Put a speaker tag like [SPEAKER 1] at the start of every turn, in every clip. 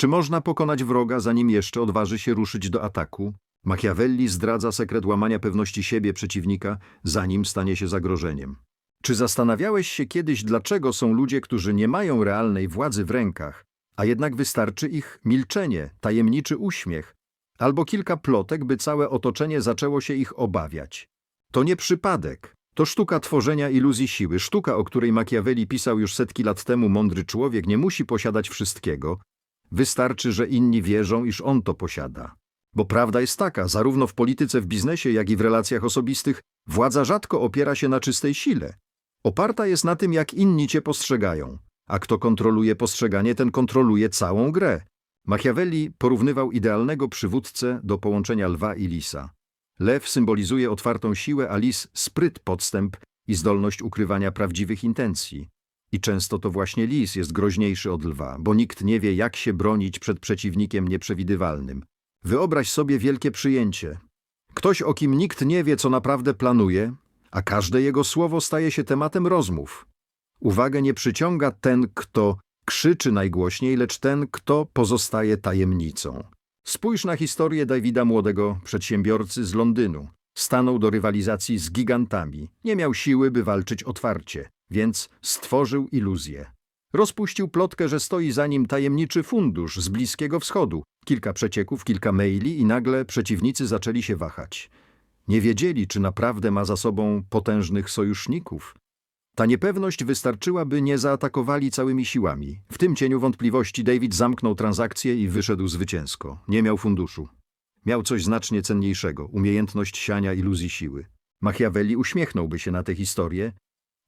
[SPEAKER 1] Czy można pokonać wroga, zanim jeszcze odważy się ruszyć do ataku? Machiavelli zdradza sekret łamania pewności siebie przeciwnika, zanim stanie się zagrożeniem. Czy zastanawiałeś się kiedyś, dlaczego są ludzie, którzy nie mają realnej władzy w rękach, a jednak wystarczy ich milczenie, tajemniczy uśmiech, albo kilka plotek, by całe otoczenie zaczęło się ich obawiać? To nie przypadek. To sztuka tworzenia iluzji siły, sztuka, o której Machiavelli pisał już setki lat temu mądry człowiek nie musi posiadać wszystkiego. Wystarczy, że inni wierzą, iż on to posiada. Bo prawda jest taka, zarówno w polityce, w biznesie, jak i w relacjach osobistych, władza rzadko opiera się na czystej sile. Oparta jest na tym, jak inni cię postrzegają. A kto kontroluje postrzeganie, ten kontroluje całą grę. Machiavelli porównywał idealnego przywódcę do połączenia lwa i lisa. Lew symbolizuje otwartą siłę, a lis spryt, podstęp i zdolność ukrywania prawdziwych intencji. I często to właśnie lis jest groźniejszy od lwa, bo nikt nie wie, jak się bronić przed przeciwnikiem nieprzewidywalnym. Wyobraź sobie wielkie przyjęcie. Ktoś, o kim nikt nie wie, co naprawdę planuje, a każde jego słowo staje się tematem rozmów. Uwagę nie przyciąga ten, kto krzyczy najgłośniej, lecz ten, kto pozostaje tajemnicą. Spójrz na historię Davida młodego przedsiębiorcy z Londynu. Stanął do rywalizacji z gigantami. Nie miał siły, by walczyć otwarcie, więc stworzył iluzję. Rozpuścił plotkę, że stoi za nim tajemniczy fundusz z Bliskiego Wschodu. Kilka przecieków, kilka maili i nagle przeciwnicy zaczęli się wahać. Nie wiedzieli, czy naprawdę ma za sobą potężnych sojuszników. Ta niepewność wystarczyła, by nie zaatakowali całymi siłami. W tym cieniu wątpliwości David zamknął transakcję i wyszedł zwycięsko. Nie miał funduszu. Miał coś znacznie cenniejszego umiejętność siania iluzji siły. Machiavelli uśmiechnąłby się na tę historię,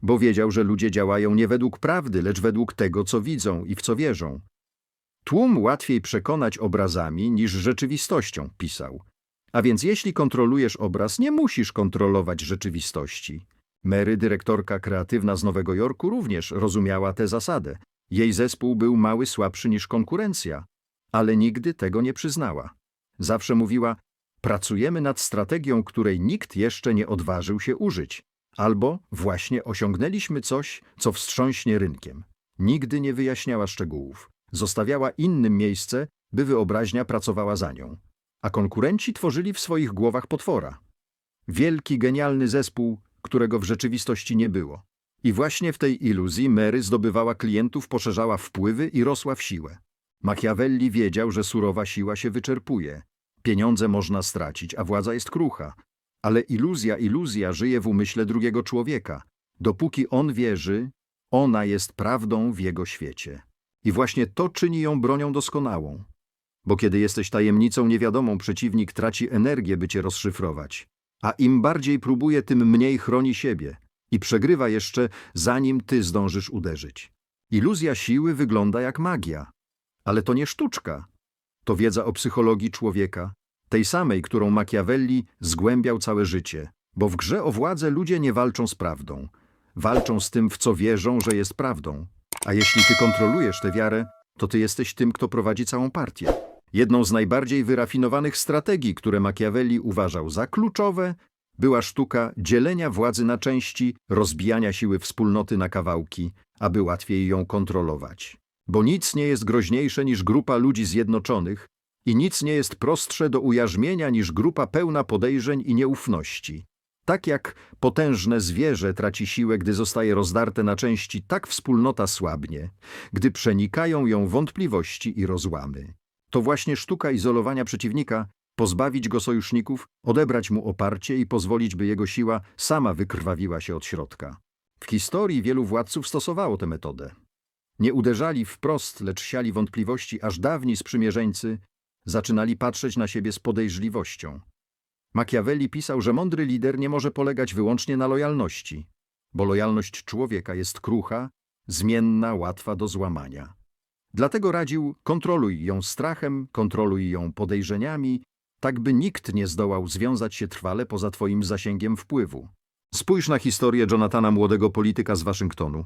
[SPEAKER 1] bo wiedział, że ludzie działają nie według prawdy, lecz według tego, co widzą i w co wierzą. Tłum łatwiej przekonać obrazami niż rzeczywistością, pisał. A więc jeśli kontrolujesz obraz, nie musisz kontrolować rzeczywistości. Mary, dyrektorka kreatywna z Nowego Jorku, również rozumiała tę zasadę. Jej zespół był mały słabszy niż konkurencja, ale nigdy tego nie przyznała. Zawsze mówiła, pracujemy nad strategią, której nikt jeszcze nie odważył się użyć. Albo właśnie osiągnęliśmy coś, co wstrząśnie rynkiem. Nigdy nie wyjaśniała szczegółów. Zostawiała innym miejsce, by wyobraźnia pracowała za nią. A konkurenci tworzyli w swoich głowach potwora. Wielki, genialny zespół, którego w rzeczywistości nie było. I właśnie w tej iluzji Mary zdobywała klientów, poszerzała wpływy i rosła w siłę. Machiavelli wiedział, że surowa siła się wyczerpuje. Pieniądze można stracić, a władza jest krucha. Ale iluzja, iluzja żyje w umyśle drugiego człowieka. Dopóki on wierzy, ona jest prawdą w jego świecie. I właśnie to czyni ją bronią doskonałą. Bo kiedy jesteś tajemnicą niewiadomą, przeciwnik traci energię, by cię rozszyfrować. A im bardziej próbuje, tym mniej chroni siebie. I przegrywa jeszcze, zanim ty zdążysz uderzyć. Iluzja siły wygląda jak magia. Ale to nie sztuczka. To wiedza o psychologii człowieka, tej samej, którą Machiavelli zgłębiał całe życie. Bo w grze o władzę ludzie nie walczą z prawdą. Walczą z tym, w co wierzą, że jest prawdą. A jeśli ty kontrolujesz tę wiarę, to ty jesteś tym, kto prowadzi całą partię. Jedną z najbardziej wyrafinowanych strategii, które Machiavelli uważał za kluczowe, była sztuka dzielenia władzy na części, rozbijania siły wspólnoty na kawałki, aby łatwiej ją kontrolować. Bo nic nie jest groźniejsze niż grupa ludzi zjednoczonych i nic nie jest prostsze do ujarzmienia niż grupa pełna podejrzeń i nieufności. Tak jak potężne zwierzę traci siłę, gdy zostaje rozdarte na części, tak wspólnota słabnie, gdy przenikają ją wątpliwości i rozłamy. To właśnie sztuka izolowania przeciwnika, pozbawić go sojuszników, odebrać mu oparcie i pozwolić, by jego siła sama wykrwawiła się od środka. W historii wielu władców stosowało tę metodę. Nie uderzali wprost, lecz siali wątpliwości, aż dawni sprzymierzeńcy zaczynali patrzeć na siebie z podejrzliwością. Machiavelli pisał, że mądry lider nie może polegać wyłącznie na lojalności, bo lojalność człowieka jest krucha, zmienna, łatwa do złamania. Dlatego radził, kontroluj ją strachem, kontroluj ją podejrzeniami, tak by nikt nie zdołał związać się trwale poza twoim zasięgiem wpływu. Spójrz na historię Jonathana, młodego polityka z Waszyngtonu.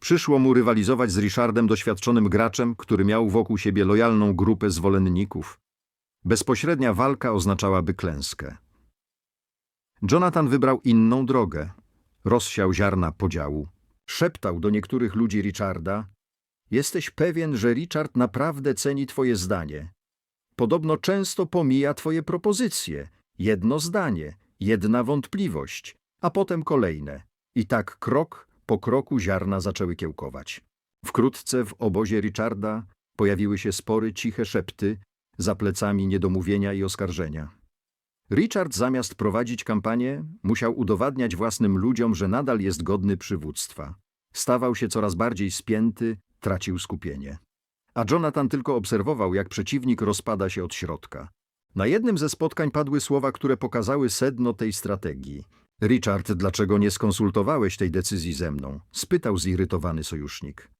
[SPEAKER 1] Przyszło mu rywalizować z Richardem, doświadczonym graczem, który miał wokół siebie lojalną grupę zwolenników. Bezpośrednia walka oznaczałaby klęskę. Jonathan wybrał inną drogę. Rozsiał ziarna podziału. Szeptał do niektórych ludzi Richarda, Jesteś pewien, że Richard naprawdę ceni twoje zdanie. Podobno często pomija twoje propozycje. Jedno zdanie, jedna wątpliwość, a potem kolejne. I tak krok po kroku ziarna zaczęły kiełkować. Wkrótce w obozie Richarda pojawiły się spory, ciche szepty, za plecami niedomówienia i oskarżenia. Richard zamiast prowadzić kampanię, musiał udowadniać własnym ludziom, że nadal jest godny przywództwa. Stawał się coraz bardziej spięty, tracił skupienie. A Jonathan tylko obserwował, jak przeciwnik rozpada się od środka. Na jednym ze spotkań padły słowa, które pokazały sedno tej strategii. Richard, dlaczego nie skonsultowałeś tej decyzji ze mną? spytał zirytowany sojusznik.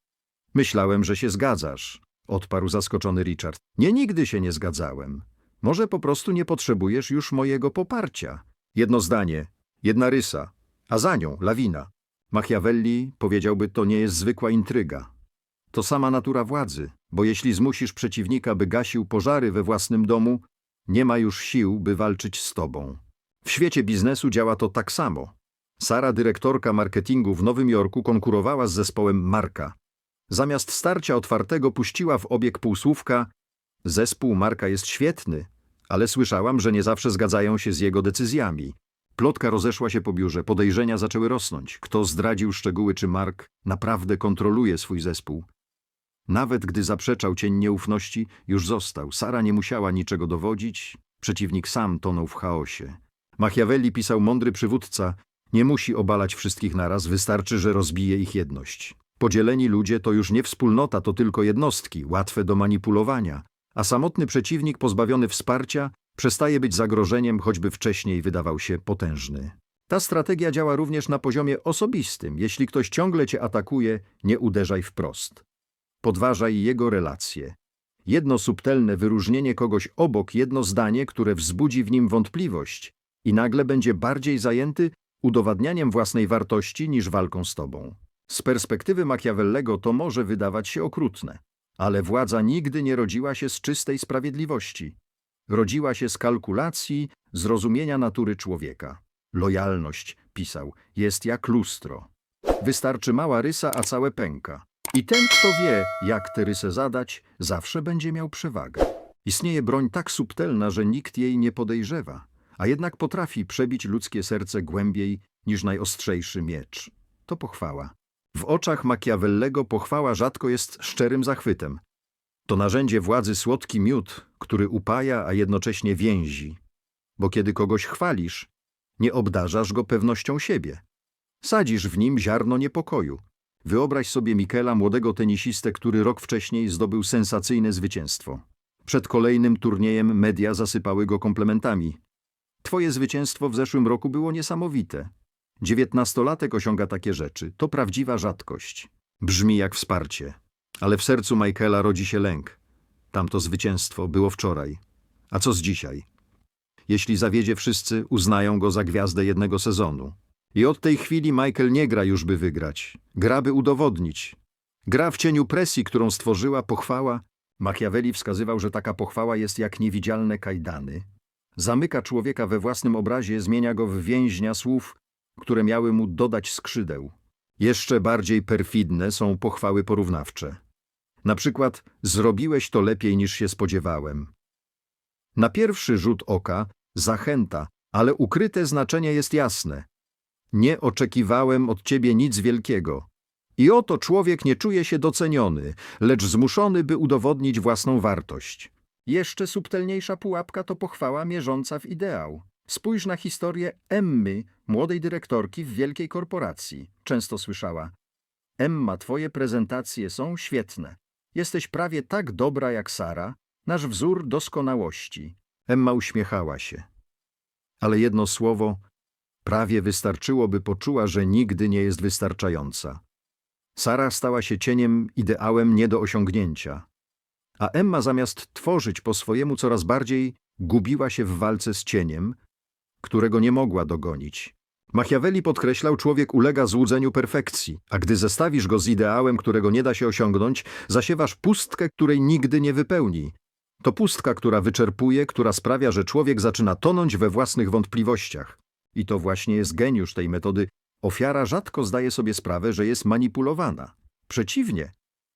[SPEAKER 1] Myślałem, że się zgadzasz, odparł zaskoczony Richard. Nie, nigdy się nie zgadzałem. Może po prostu nie potrzebujesz już mojego poparcia. Jedno zdanie, jedna rysa, a za nią lawina. Machiavelli powiedziałby, to nie jest zwykła intryga. To sama natura władzy, bo jeśli zmusisz przeciwnika, by gasił pożary we własnym domu, nie ma już sił, by walczyć z tobą. W świecie biznesu działa to tak samo. Sara, dyrektorka marketingu w Nowym Jorku, konkurowała z zespołem Marka. Zamiast starcia otwartego puściła w obieg półsłówka Zespół Marka jest świetny, ale słyszałam, że nie zawsze zgadzają się z jego decyzjami. Plotka rozeszła się po biurze, podejrzenia zaczęły rosnąć. Kto zdradził szczegóły, czy Mark naprawdę kontroluje swój zespół? Nawet gdy zaprzeczał cień nieufności, już został. Sara nie musiała niczego dowodzić, przeciwnik sam tonął w chaosie. Machiavelli pisał mądry przywódca, nie musi obalać wszystkich naraz, wystarczy, że rozbije ich jedność. Podzieleni ludzie to już nie wspólnota, to tylko jednostki, łatwe do manipulowania, a samotny przeciwnik pozbawiony wsparcia przestaje być zagrożeniem, choćby wcześniej wydawał się potężny. Ta strategia działa również na poziomie osobistym. Jeśli ktoś ciągle cię atakuje, nie uderzaj wprost. Podważaj jego relacje. Jedno subtelne wyróżnienie kogoś obok, jedno zdanie, które wzbudzi w nim wątpliwość i nagle będzie bardziej zajęty udowadnianiem własnej wartości niż walką z tobą. Z perspektywy Machiavellego to może wydawać się okrutne, ale władza nigdy nie rodziła się z czystej sprawiedliwości. Rodziła się z kalkulacji, zrozumienia natury człowieka. Lojalność, pisał, jest jak lustro. Wystarczy mała rysa, a całe pęka. I ten, kto wie, jak tę rysę zadać, zawsze będzie miał przewagę. Istnieje broń tak subtelna, że nikt jej nie podejrzewa, a jednak potrafi przebić ludzkie serce głębiej niż najostrzejszy miecz. To pochwała. W oczach Machiavellego pochwała rzadko jest szczerym zachwytem. To narzędzie władzy słodki miód, który upaja, a jednocześnie więzi. Bo kiedy kogoś chwalisz, nie obdarzasz go pewnością siebie. Sadzisz w nim ziarno niepokoju. Wyobraź sobie Mikela, młodego tenisistę, który rok wcześniej zdobył sensacyjne zwycięstwo. Przed kolejnym turniejem media zasypały go komplementami. Twoje zwycięstwo w zeszłym roku było niesamowite. Dziewiętnastolatek osiąga takie rzeczy. To prawdziwa rzadkość. Brzmi jak wsparcie. Ale w sercu Michaela rodzi się lęk. Tamto zwycięstwo było wczoraj. A co z dzisiaj? Jeśli zawiedzie wszyscy, uznają go za gwiazdę jednego sezonu. I od tej chwili Michael nie gra już, by wygrać. Gra, by udowodnić. Gra w cieniu presji, którą stworzyła pochwała. Machiavelli wskazywał, że taka pochwała jest jak niewidzialne kajdany. Zamyka człowieka we własnym obrazie, zmienia go w więźnia słów, które miały mu dodać skrzydeł. Jeszcze bardziej perfidne są pochwały porównawcze. Na przykład, zrobiłeś to lepiej niż się spodziewałem. Na pierwszy rzut oka zachęta, ale ukryte znaczenie jest jasne. Nie oczekiwałem od ciebie nic wielkiego. I oto człowiek nie czuje się doceniony, lecz zmuszony, by udowodnić własną wartość. Jeszcze subtelniejsza pułapka to pochwała mierząca w ideał. Spójrz na historię Emmy, młodej dyrektorki w wielkiej korporacji. Często słyszała: Emma, twoje prezentacje są świetne. Jesteś prawie tak dobra jak Sara, nasz wzór doskonałości. Emma uśmiechała się. Ale jedno słowo prawie wystarczyło, by poczuła, że nigdy nie jest wystarczająca. Sara stała się cieniem, ideałem nie do osiągnięcia. A Emma zamiast tworzyć po swojemu coraz bardziej gubiła się w walce z cieniem, którego nie mogła dogonić. Machiavelli podkreślał, człowiek ulega złudzeniu perfekcji, a gdy zestawisz go z ideałem, którego nie da się osiągnąć, zasiewasz pustkę, której nigdy nie wypełni. To pustka, która wyczerpuje, która sprawia, że człowiek zaczyna tonąć we własnych wątpliwościach. I to właśnie jest geniusz tej metody. Ofiara rzadko zdaje sobie sprawę, że jest manipulowana. Przeciwnie,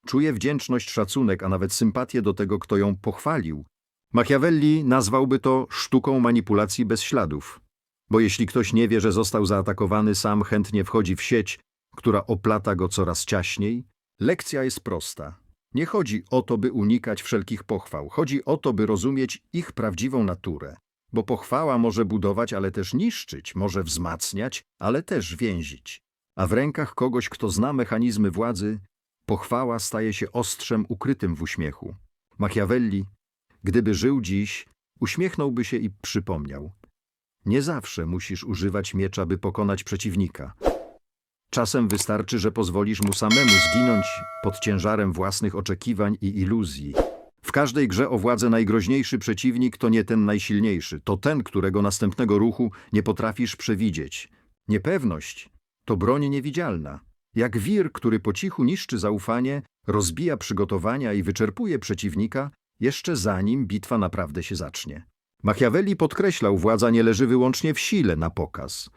[SPEAKER 1] Czuje wdzięczność, szacunek, a nawet sympatię do tego, kto ją pochwalił. Machiavelli nazwałby to sztuką manipulacji bez śladów. Bo jeśli ktoś nie wie, że został zaatakowany, sam chętnie wchodzi w sieć, która oplata go coraz ciaśniej. Lekcja jest prosta. Nie chodzi o to, by unikać wszelkich pochwał. Chodzi o to, by rozumieć ich prawdziwą naturę. Bo pochwała może budować, ale też niszczyć, może wzmacniać, ale też więzić. A w rękach kogoś, kto zna mechanizmy władzy, pochwała staje się ostrzem ukrytym w uśmiechu. Machiavelli, gdyby żył dziś, uśmiechnąłby się i przypomniał. Nie zawsze musisz używać miecza, by pokonać przeciwnika. Czasem wystarczy, że pozwolisz mu samemu zginąć pod ciężarem własnych oczekiwań i iluzji. W każdej grze o władzę najgroźniejszy przeciwnik to nie ten najsilniejszy, to ten, którego następnego ruchu nie potrafisz przewidzieć. Niepewność to broń niewidzialna. Jak wir, który po cichu niszczy zaufanie, rozbija przygotowania i wyczerpuje przeciwnika, jeszcze zanim bitwa naprawdę się zacznie. Machiavelli podkreślał, władza nie leży wyłącznie w sile na pokaz.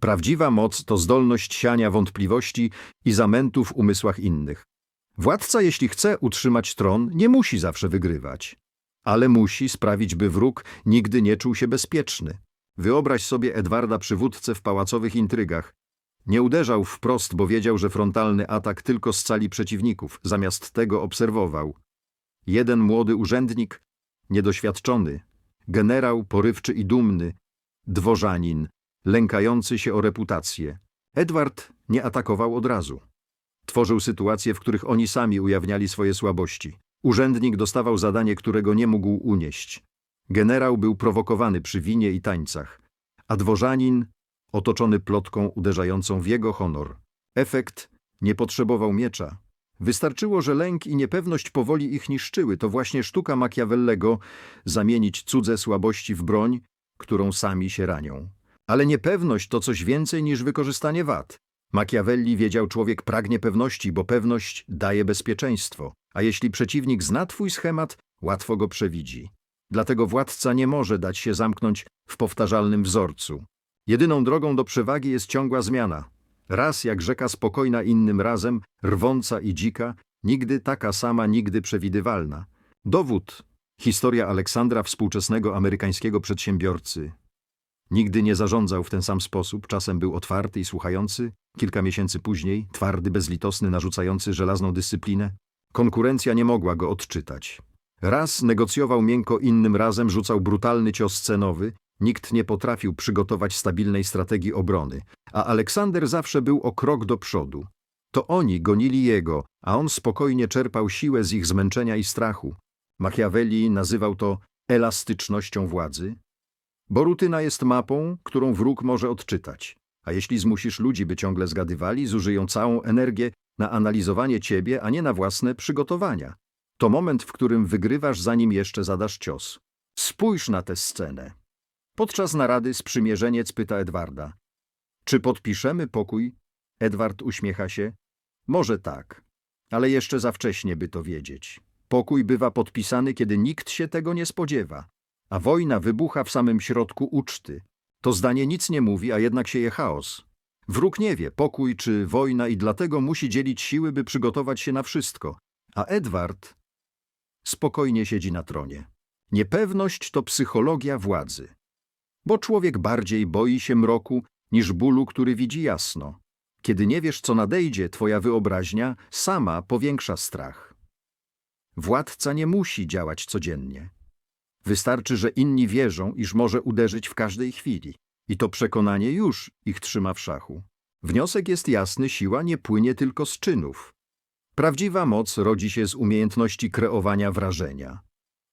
[SPEAKER 1] Prawdziwa moc to zdolność siania wątpliwości i zamętu w umysłach innych. Władca, jeśli chce utrzymać tron, nie musi zawsze wygrywać, ale musi sprawić, by wróg nigdy nie czuł się bezpieczny. Wyobraź sobie Edwarda przywódcę w pałacowych intrygach. Nie uderzał wprost, bo wiedział, że frontalny atak tylko scali przeciwników. Zamiast tego obserwował. Jeden młody urzędnik, niedoświadczony, generał porywczy i dumny, dworzanin, lękający się o reputację. Edward nie atakował od razu. Tworzył sytuacje, w których oni sami ujawniali swoje słabości. Urzędnik dostawał zadanie, którego nie mógł unieść. Generał był prowokowany przy winie i tańcach, a dworzanin otoczony plotką uderzającą w jego honor. Efekt nie potrzebował miecza. Wystarczyło, że lęk i niepewność powoli ich niszczyły. To właśnie sztuka Machiavellego zamienić cudze słabości w broń, którą sami się ranią. Ale niepewność to coś więcej niż wykorzystanie wad. Machiavelli wiedział, człowiek pragnie pewności, bo pewność daje bezpieczeństwo. A jeśli przeciwnik zna twój schemat, łatwo go przewidzi. Dlatego władca nie może dać się zamknąć w powtarzalnym wzorcu. Jedyną drogą do przewagi jest ciągła zmiana. Raz jak rzeka spokojna, innym razem, rwąca i dzika, nigdy taka sama, nigdy przewidywalna. Dowód. Historia Aleksandra, współczesnego amerykańskiego przedsiębiorcy. Nigdy nie zarządzał w ten sam sposób, czasem był otwarty i słuchający, kilka miesięcy później twardy, bezlitosny, narzucający żelazną dyscyplinę. Konkurencja nie mogła go odczytać. Raz negocjował miękko, innym razem rzucał brutalny cios cenowy, nikt nie potrafił przygotować stabilnej strategii obrony, a Aleksander zawsze był o krok do przodu. To oni gonili jego, a on spokojnie czerpał siłę z ich zmęczenia i strachu. Machiavelli nazywał to elastycznością władzy, bo rutyna jest mapą, którą wróg może odczytać. A jeśli zmusisz ludzi, by ciągle zgadywali, zużyją całą energię na analizowanie ciebie, a nie na własne przygotowania. To moment, w którym wygrywasz, zanim jeszcze zadasz cios. Spójrz na tę scenę. Podczas narady sprzymierzeniec pyta Edwarda. Czy podpiszemy pokój? Edward uśmiecha się. Może tak, ale jeszcze za wcześnie, by to wiedzieć. Pokój bywa podpisany, kiedy nikt się tego nie spodziewa, a wojna wybucha w samym środku uczty. To zdanie nic nie mówi, a jednak sieje chaos. Wróg nie wie, pokój czy wojna i dlatego musi dzielić siły, by przygotować się na wszystko. A Edward spokojnie siedzi na tronie. Niepewność to psychologia władzy. Bo człowiek bardziej boi się mroku niż bólu, który widzi jasno. Kiedy nie wiesz, co nadejdzie, twoja wyobraźnia sama powiększa strach. Władca nie musi działać codziennie. Wystarczy, że inni wierzą, iż może uderzyć w każdej chwili. I to przekonanie już ich trzyma w szachu. Wniosek jest jasny, siła nie płynie tylko z czynów. Prawdziwa moc rodzi się z umiejętności kreowania wrażenia.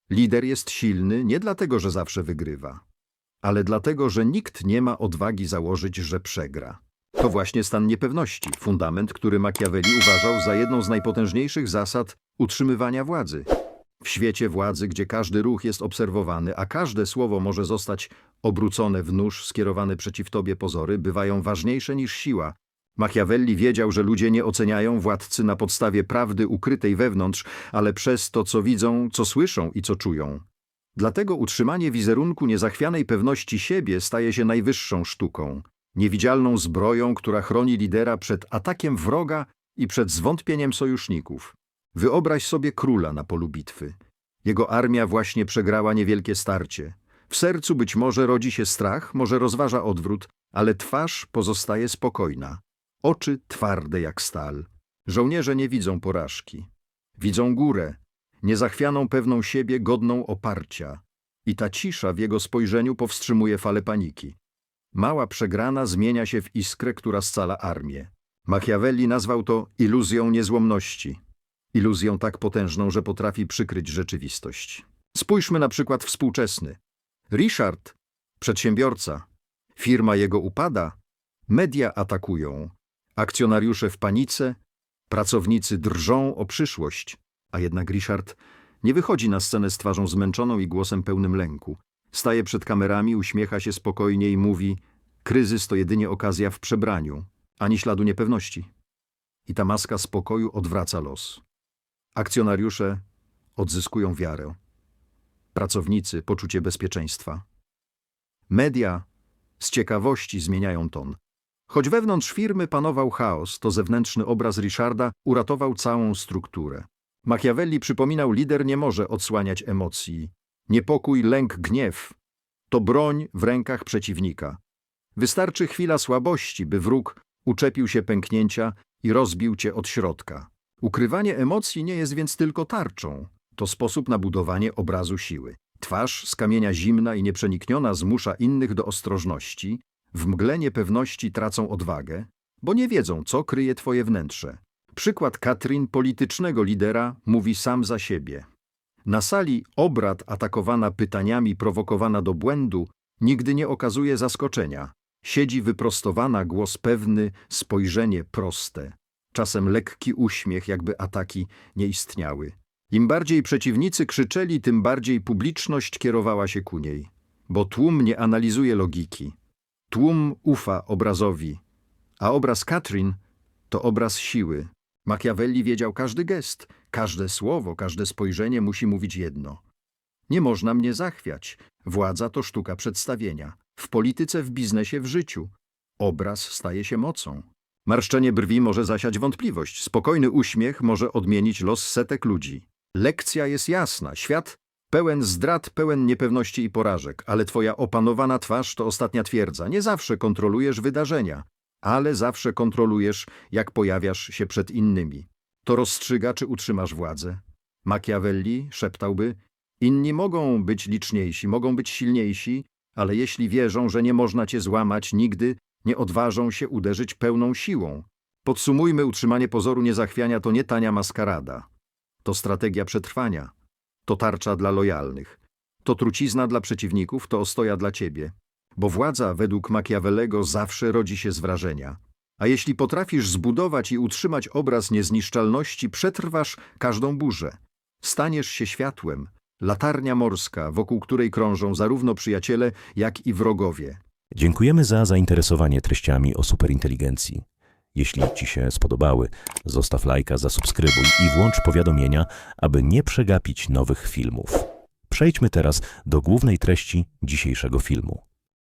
[SPEAKER 1] Lider jest silny nie dlatego, że zawsze wygrywa, ale dlatego, że nikt nie ma odwagi założyć, że przegra. To właśnie stan niepewności, fundament, który Machiavelli uważał za jedną z najpotężniejszych zasad utrzymywania władzy. W świecie władzy, gdzie każdy ruch jest obserwowany, a każde słowo może zostać obrócone w nóż skierowany przeciw tobie pozory, bywają ważniejsze niż siła. Machiavelli wiedział, że ludzie nie oceniają władcy na podstawie prawdy ukrytej wewnątrz, ale przez to, co widzą, co słyszą i co czują. Dlatego utrzymanie wizerunku niezachwianej pewności siebie staje się najwyższą sztuką, niewidzialną zbroją, która chroni lidera przed atakiem wroga i przed zwątpieniem sojuszników. Wyobraź sobie króla na polu bitwy. Jego armia właśnie przegrała niewielkie starcie. W sercu być może rodzi się strach, może rozważa odwrót, ale twarz pozostaje spokojna. Oczy twarde jak stal. Żołnierze nie widzą porażki. Widzą górę, niezachwianą pewną siebie, godną oparcia. I ta cisza w jego spojrzeniu powstrzymuje falę paniki. Mała przegrana zmienia się w iskrę, która scala armię. Machiavelli nazwał to iluzją niezłomności. Iluzją tak potężną, że potrafi przykryć rzeczywistość. Spójrzmy na przykład współczesny. Richard, przedsiębiorca, firma jego upada, media atakują, akcjonariusze w panice, pracownicy drżą o przyszłość, a jednak Richard nie wychodzi na scenę z twarzą zmęczoną i głosem pełnym lęku. Staje przed kamerami, uśmiecha się spokojnie i mówi: Kryzys to jedynie okazja w przebraniu, ani śladu niepewności. I ta maska spokoju odwraca los. Akcjonariusze odzyskują wiarę, pracownicy poczucie bezpieczeństwa. Media z ciekawości zmieniają ton. Choć wewnątrz firmy panował chaos, to zewnętrzny obraz Richarda uratował całą strukturę. Machiavelli przypominał, lider nie może odsłaniać emocji. Niepokój, lęk, gniew to broń w rękach przeciwnika. Wystarczy chwila słabości, by wróg uczepił się pęknięcia i rozbił cię od środka. Ukrywanie emocji nie jest więc tylko tarczą. To sposób na budowanie obrazu siły. Twarz z kamienia zimna i nieprzenikniona zmusza innych do ostrożności. W mgle niepewności tracą odwagę, bo nie wiedzą, co kryje twoje wnętrze. Przykład Katrin, politycznego lidera, mówi sam za siebie. Na sali obrad atakowana pytaniami, prowokowana do błędu, nigdy nie okazuje zaskoczenia. Siedzi wyprostowana, głos pewny, spojrzenie proste. Czasem lekki uśmiech, jakby ataki nie istniały. Im bardziej przeciwnicy krzyczeli, tym bardziej publiczność kierowała się ku niej. Bo tłum nie analizuje logiki. Tłum ufa obrazowi, a obraz Katrin to obraz siły. Machiavelli wiedział każdy gest, każde słowo, każde spojrzenie musi mówić jedno. Nie można mnie zachwiać. Władza to sztuka przedstawienia. W polityce, w biznesie, w życiu. Obraz staje się mocą. Marszczenie brwi może zasiać wątpliwość. Spokojny uśmiech może odmienić los setek ludzi. Lekcja jest jasna. Świat pełen zdrad, pełen niepewności i porażek, ale twoja opanowana twarz to ostatnia twierdza. Nie zawsze kontrolujesz wydarzenia, ale zawsze kontrolujesz, jak pojawiasz się przed innymi. To rozstrzyga, czy utrzymasz władzę. Machiavelli szeptałby, inni mogą być liczniejsi, mogą być silniejsi, ale jeśli wierzą, że nie można cię złamać nigdy, nie odważą się uderzyć pełną siłą. Podsumujmy, utrzymanie pozoru niezachwiania to nie tania maskarada. To strategia przetrwania. To tarcza dla lojalnych. To trucizna dla przeciwników, to ostoja dla ciebie. Bo władza, według Machiavellego, zawsze rodzi się z wrażenia. A jeśli potrafisz zbudować i utrzymać obraz niezniszczalności, przetrwasz każdą burzę. Staniesz się światłem, latarnia morska, wokół której krążą zarówno przyjaciele, jak i wrogowie.
[SPEAKER 2] Dziękujemy za zainteresowanie treściami o superinteligencji. Jeśli Ci się spodobały, zostaw lajka, zasubskrybuj i włącz powiadomienia, aby nie przegapić nowych filmów. Przejdźmy teraz do głównej treści dzisiejszego filmu.